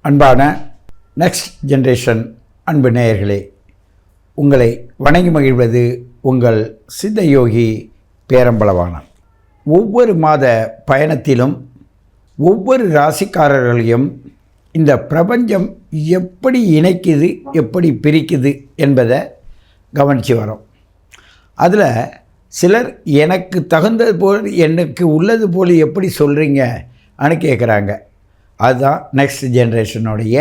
அன்பான next generation அன்பு நேயர்களே உங்களை வணங்கி மகிழ்வது உங்கள் சித்தயோகி பேரம்பளவான ஒவ்வொரு மாத பயணத்திலும் ஒவ்வொரு ராசிக்காரர்களையும் இந்த பிரபஞ்சம் எப்படி இணைக்குது எப்படி பிரிக்குது என்பதை கவனித்து வரோம். அதில் சிலர் எனக்கு தகுந்தது போல் எனக்கு உள்ளது போல் எப்படி சொல்கிறீங்கன்னு கேட்குறாங்க அதுதான் நெக்ஸ்ட் ஜென்ரேஷனுடைய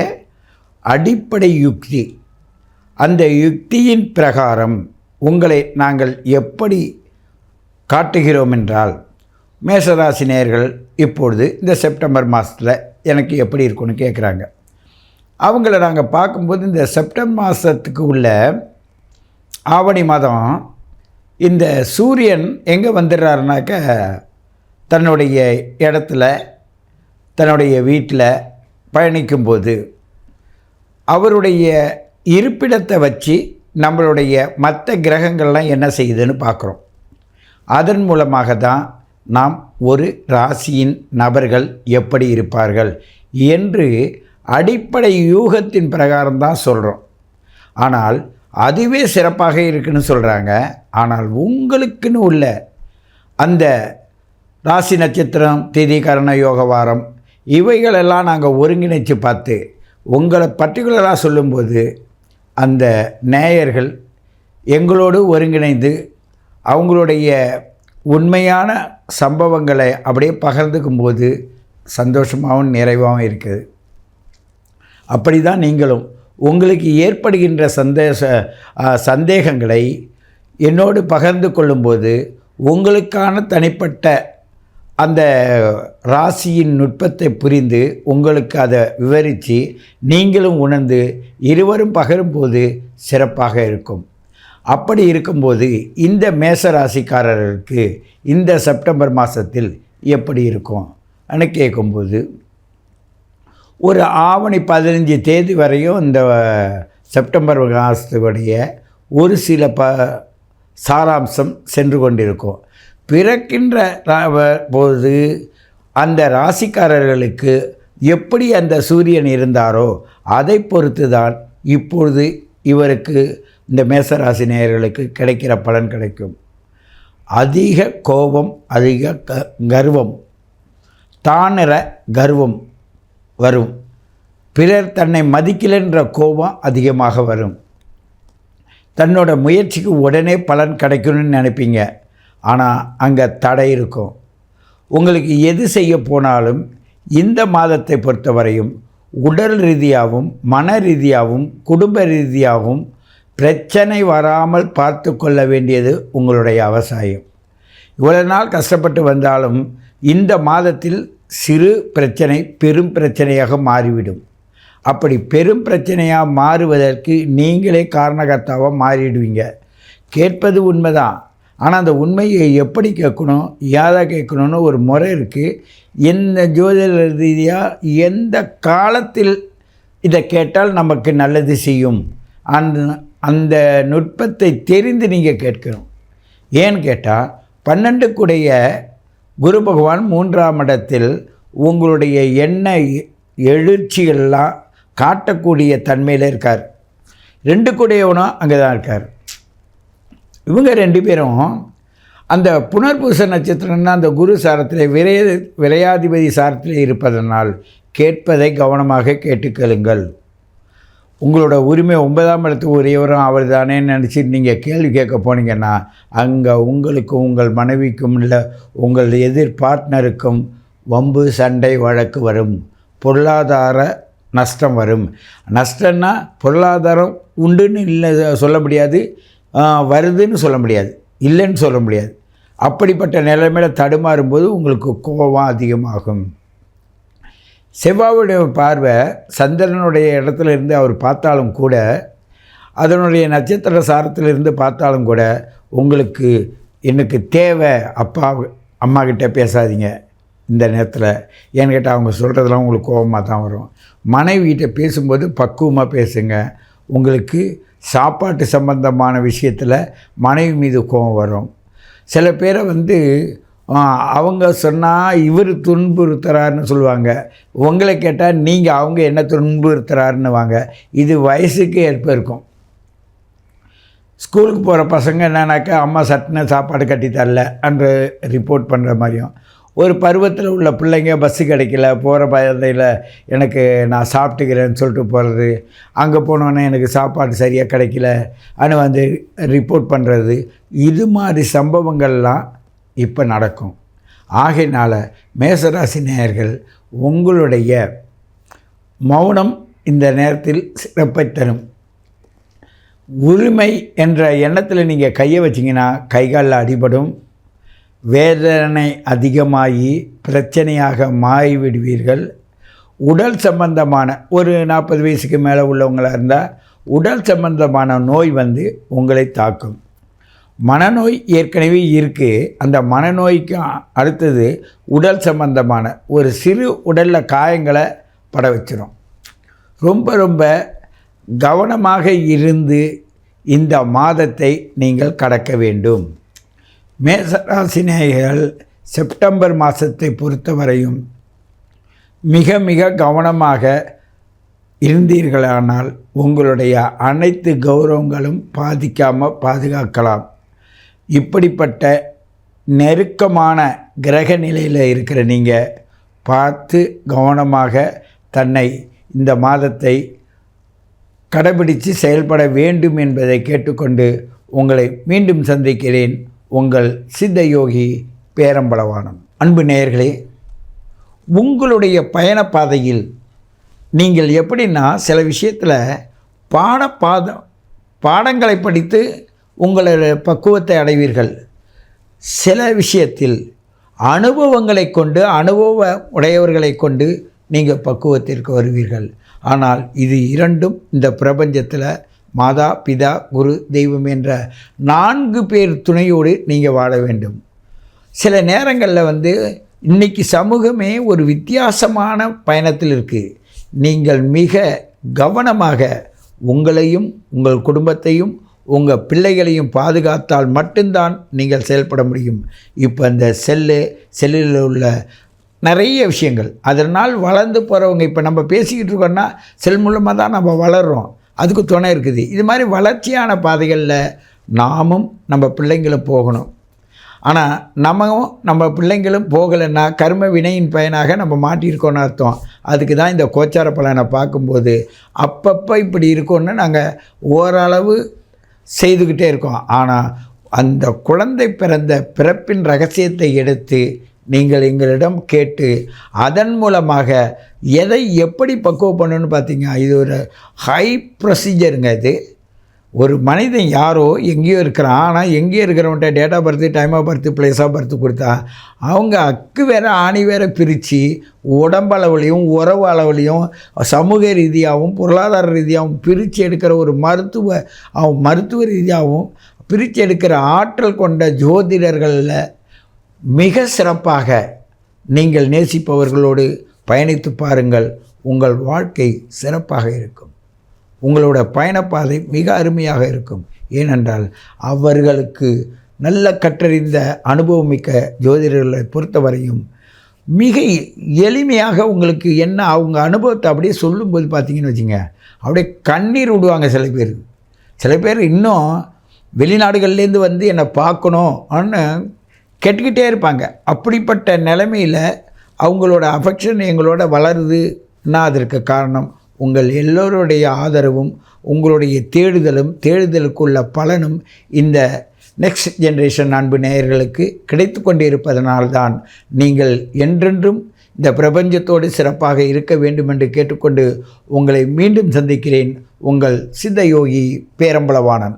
அடிப்படை யுக்தி. அந்த யுக்தியின் பிரகாரம் உங்களை நாங்கள் எப்படி காட்டுகிறோம் என்றால் மேசராசினியர்கள் இப்பொழுது இந்த செப்டம்பர் மாதத்தில் எனக்கு எப்படி இருக்கும்னு கேட்குறாங்க அவங்கள நாங்கள் பார்க்கும்போது இந்த செப்டம்பர் மாதத்துக்கு உள்ள ஆவணி மாதம் இந்த சூரியன் எங்கே வந்துடுறாருனாக்க தன்னுடைய இடத்துல தன்னுடைய வீட்டில் பயணிக்கும்போது அவருடைய இருப்பிடத்தை வச்சு நம்மளுடைய மற்ற கிரகங்கள்லாம் என்ன செய்யுதுன்னு பார்க்குறோம். அதன் மூலமாக தான் நாம் ஒரு ராசியின் நபர்கள் எப்படி இருப்பார்கள் என்று அடிப்படை யூகத்தின் பிரகாரம் தான் சொல்கிறோம். ஆனால் அதுவே சிறப்பாக இருக்குன்னு சொல்கிறாங்க. ஆனால் உங்களுக்குன்னு உள்ள அந்த ராசி நட்சத்திரம் திதி கரண யோக வாரம் இவைகளெல்லாம் நாங்கள் ஒருங்கிணைத்து பார்த்து உங்களை பர்டிகுலராக சொல்லும்போது அந்த நேயர்கள் எங்களோடு ஒருங்கிணைந்து அவங்களுடைய உண்மையான சம்பவங்களை அப்படியே பகிர்ந்துக்கும் போது சந்தோஷமாகவும் நிறைவாகவும் இருக்குது. அப்படி தான் நீங்களும் உங்களுக்கு ஏற்படுகின்ற சந்தேச சந்தேகங்களை என்னோடு பகிர்ந்து கொள்ளும்போது உங்களுக்கான தனிப்பட்ட அந்த ராசியின் நுட்பத்தை புரிந்து உங்களுக்கு அதை விவரித்து நீங்களும் உணர்ந்து இருவரும் பகிரும்போது சிறப்பாக இருக்கும். அப்படி இருக்கும்போது இந்த மேச ராசிக்காரர்களுக்கு இந்த செப்டம்பர் மாதத்தில் எப்படி இருக்கும் அனு கேட்கும்போது ஒரு ஆவணி பதினஞ்சு தேதி வரையும் இந்த செப்டம்பர் மாதத்துடைய ஒரு சில ப சாராம்சம் சென்று கொண்டிருக்கும். பிறக்கின்ற போது அந்த ராசிக்காரர்களுக்கு எப்படி அந்த சூரியன் இருந்தாரோ அதை பொறுத்து தான் இப்பொழுது இவருக்கு இந்த மேசராசி நேயர்களுக்கு கிடைக்கிற பலன் கிடைக்கும். அதிக கோபம் அதிக க கர்வம் தானிற கர்வம் வரும். பிறர் தன்னை மதிக்கலைன்ற கோபம் அதிகமாக வரும். தன்னோட முயற்சிக்கு உடனே பலன் கிடைக்கணும்னு நினைப்பீங்க. ஆனால் அங்கே தடை இருக்கும். உங்களுக்கு எது செய்ய போனாலும் இந்த மாதத்தை பொறுத்தவரையும் உடல் ரீதியாகவும் மன ரீதியாகவும் குடும்ப ரீதியாகவும் பிரச்சனை வராமல் பார்த்து கொள்ள வேண்டியது உங்களுடைய அவசாயம். இவ்வளவு நாள் கஷ்டப்பட்டு வந்தாலும் இந்த மாதத்தில் சிறு பிரச்சனை பெரும் பிரச்சனையாக மாறிவிடும். அப்படி பெரும் பிரச்சனையாக மாறுவதற்கு நீங்களே காரணகர்த்தாவாக மாறிடுவீங்க. கேட்பது உண்மைதான். ஆனால் அந்த உண்மையை எப்படி கேட்கணும் யாராக கேட்கணும்னு ஒரு முறை இருக்குது எந்த ஜோதிட ரீதியாக எந்த காலத்தில் இதை கேட்டால் நமக்கு நல்லது செய்யும்? அந்த அந்த நுட்பத்தை தெரிந்து நீங்கள் கேட்கணும். ஏன்னு கேட்டால் பன்னெண்டுக்குடைய குரு பகவான் மூன்றாம் இடத்தில் உங்களுடைய எண்ண எழுச்சியெல்லாம் காட்டக்கூடிய தன்மையில் இருக்கார். ரெண்டு கூடையவனும் அங்கே தான் இருக்கார். இவங்க ரெண்டு பேரும் அந்த புனர்பூச நட்சத்திரம்னா அந்த குரு சாரத்தில் விரைய விரையாதிபதி சாரத்தில் இருப்பதனால் கேட்பதை கவனமாக கேட்டுக்கொள்ளுங்கள். உங்களோட உரிமை ஒன்பதாம் இடத்துக்கு உரியவரும் அவர் தானே நினச்சி நீங்கள் கேள்வி கேட்க போனீங்கன்னா அங்கே உங்களுக்கும் உங்கள் மனைவிக்கும் இல்லை உங்கள் எதிர் பார்ட்னருக்கும் வம்பு சண்டை வழக்கு வரும். பொருளாதார நஷ்டம் வரும். நஷ்டம்னா பொருளாதாரம் உண்டுன்னு இல்லை சொல்ல முடியாது. வருதுன்னு சொல்ல முடியாது. இல்லைன்னு சொல்ல முடியாது. அப்படிப்பட்ட நிலைமையில் தடுமாறும்போது உங்களுக்கு கோபம் அதிகமாகும். செவ்வாவுடைய பார்வை சந்திரனுடைய இடத்துல இருந்து அவர் பார்த்தாலும் கூட அதனுடைய நட்சத்திர சாரத்திலிருந்து பார்த்தாலும் கூட உங்களுக்கு எனக்கு தேவை அப்பா அம்மா கிட்டே பேசாதீங்க இந்த நேரத்தில். ஏன்னு கேட்டால் அவங்க சொல்கிறதெல்லாம் உங்களுக்கு கோபமாக தான் வரும். மனைவிகிட்ட பேசும்போது பக்குவமாக பேசுங்க. உங்களுக்கு சாப்பாட்டு சம்பந்தமான விஷயத்தில் மனைவி மீது கோபம் வரும். சில பேரை வந்து அவங்க சொன்னால் இவர் துன்புறுத்துறாருன்னு சொல்லுவாங்க. உங்களை கேட்டால் நீங்கள் அவங்க என்ன துன்புறுத்துறாருன்னு வாங்க. இது வயசுக்கு ஏற்ப இருக்கும். ஸ்கூலுக்கு போகிற பசங்க என்னன்னாக்கா அம்மா சட்டுன்னு சாப்பாடு கட்டி தரல என்று ரிப்போர்ட் பண்ணுற மாதிரியும். ஒரு பருவத்தில் உள்ள பிள்ளைங்க பஸ்ஸு கிடைக்கல போகிற பாதையில் எனக்கு நான் சாப்பிட்டுக்கிறேன்னு சொல்லிட்டு போகிறது அங்கே போனோன்னே எனக்கு சாப்பாடு சரியாக கிடைக்கல. அனு வந்து ரிப்போர்ட் பண்ணுறது இது மாதிரி சம்பவங்கள்லாம் இப்போ நடக்கும். ஆகையினால் மேசராசி நேயர்கள் உங்களுடைய மௌனம் இந்த நேரத்தில் சிறப்பை தரும் உரிமை என்ற எண்ணத்தில் நீங்கள் கையை வச்சிங்கன்னா கைகாலில் அடிபடும். வேதனை அதிகமாகி பிரச்சனையாக மாறிவிடுவீர்கள். உடல் சம்பந்தமான ஒரு நாற்பது வயசுக்கு மேலே உள்ளவங்களாக இருந்தால் உடல் சம்பந்தமான நோய் வந்து உங்களை தாக்கும். மனநோய் ஏற்கனவே இருக்குது அந்த மனநோய்க்கு அடுத்தது உடல் சம்பந்தமான ஒரு சிறு உடலில் காயங்களை பட வச்சிரும். ரொம்ப ரொம்ப கவனமாக இருந்து இந்த மாதத்தை நீங்கள் கடக்க வேண்டும். மேசராசினியர்கள் செப்டம்பர் மாதத்தை பொறுத்தவரையும் மிக மிக கவனமாக இருந்தீர்களானால் உங்களுடைய அனைத்து கௌரவங்களும் பாதிக்காமல் பாதுகாக்கலாம். இப்படிப்பட்ட நெருக்கமான கிரக நிலையில் இருக்கிற நீங்கள் பார்த்து கவனமாக தன்னை இந்த மாதத்தை கடைபிடித்து செயல்பட வேண்டும் என்பதை கேட்டுக்கொண்டு உங்களை மீண்டும் சந்திக்கிறேன். உங்கள் சித்த யோகி பேரம்பளவானன் அன்பு நேயர்களே உங்களுடைய பயணப்பாதையில் நீங்கள் எப்படின்னா சில விஷயத்தில் பாடப்பாத பாடங்களை படித்து உங்களுடைய பக்குவத்தை அடைவீர்கள். சில விஷயத்தில் அனுபவங்களை கொண்டு அனுபவ உடையவர்களை கொண்டு நீங்கள் பக்குவத்திற்கு வருவீர்கள். ஆனால் இது இரண்டும் இந்த பிரபஞ்சத்தில் மாதா பிதா குரு தெய்வம் என்ற நான்கு பேர் துணையோடு நீங்கள் வாழ வேண்டும். சில நேரங்களில் வந்து இன்னைக்கு சமூகமே ஒரு வித்தியாசமான பயணத்தில் இருக்குது நீங்கள் மிக கவனமாக உங்களையும் உங்கள் குடும்பத்தையும் உங்கள் பிள்ளைகளையும் பாதுகாத்தால் மட்டும்தான் நீங்கள் செயல்பட முடியும். இப்போ இந்த செல்லு செல்லில் உள்ள நிறைய விஷயங்கள். அதனால் வளர்ந்து போகிறவங்க இப்போ நம்ம பேசிக்கிட்டு இருக்கோம்னா செல் மூலமாக தான் நம்ம வளர்கிறோம் அதுக்கு துணை இருக்குது. இது மாதிரி வளர்ச்சியான பாதைகளில் நாமும் நம்ம பிள்ளைங்களும் போகணும். ஆனால் நம்மவும் நம்ம பிள்ளைங்களும் போகலைன்னா கர்ம வினையின் பயனாக நம்ம மாட்டியிருக்கோன்னு அர்த்தம். அதுக்கு தான் இந்த கோச்சார பலனை பார்க்கும்போது அப்பப்போ இப்படி இருக்கோன்னு நாங்கள் ஓரளவு செய்துக்கிட்டே இருக்கோம். ஆனால் அந்த குழந்தை பிறந்த பிறப்பின் ரகசியத்தை எடுத்து நீங்கள் எங்களிடம் கேட்டு அதன் மூலமாக எதை எப்படி பக்குவம் பண்ணணும்னு பார்த்தீங்க? இது ஒரு ஹை ப்ரொசீஜருங்க இது. ஒரு மனிதன் யாரோ எங்கேயோ இருக்கிறான். ஆனால் எங்கேயோ இருக்கிறவன்ட்ட date of birth time of birth place of birth கொடுத்தா அவங்க அக்கு வேற ஆணி வேற பிரித்து உடம்பளவுலையும் உறவு அளவுலையும் சமூக ரீதியாகவும் பொருளாதார ரீதியாகவும் பிரித்து எடுக்கிற ஒரு மருத்துவ அவன் மருத்துவ ரீதியாகவும் பிரித்து எடுக்கிற ஆற்றல் கொண்ட ஜோதிடர்களில் மிக சிறப்பாக நீங்கள் நேசிப்பவர்களோடு பயணித்து பாருங்கள். உங்கள் வாழ்க்கை சிறப்பாக இருக்கும். உங்களோட பயணப்பாதை மிக அருமையாக இருக்கும். ஏனென்றால் அவர்களுக்கு நல்ல கற்றறிந்த அனுபவமிக்க ஜோதிடர்களை பொறுத்தவரையும் மிக எளிமையாக உங்களுக்கு என்ன அவங்க அனுபவத்தை அப்படியே சொல்லும்போது பார்த்தீங்கன்னு வச்சுங்க அப்படியே கண்ணீர் விடுவாங்க சில பேர். சில பேர் இன்னும் வெளிநாடுகள்லேருந்து வந்து என்னை பார்க்கணும் கெட்டுக்கிட்டே இருப்பாங்க. அப்படிப்பட்ட நிலைமையில் அவங்களோட அஃபெக்ஷன் எங்களோட வளருதுன்னா அதற்கு காரணம் உங்கள் எல்லோருடைய ஆதரவும் உங்களுடைய தேடுதலும் தேடுதலுக்குள்ள பலனும் இந்த நெக்ஸ்ட் ஜென்ரேஷன் அன்பு நேயர்களுக்கு கிடைத்து கொண்டிருப்பதனால்தான் நீங்கள் என்றென்றும் இந்த பிரபஞ்சத்தோடு சிறப்பாக இருக்க வேண்டும் என்று கேட்டுக்கொண்டு உங்களை மீண்டும் சந்திக்கிறேன். உங்கள் சித்த யோகி பேரம்பளவாணன்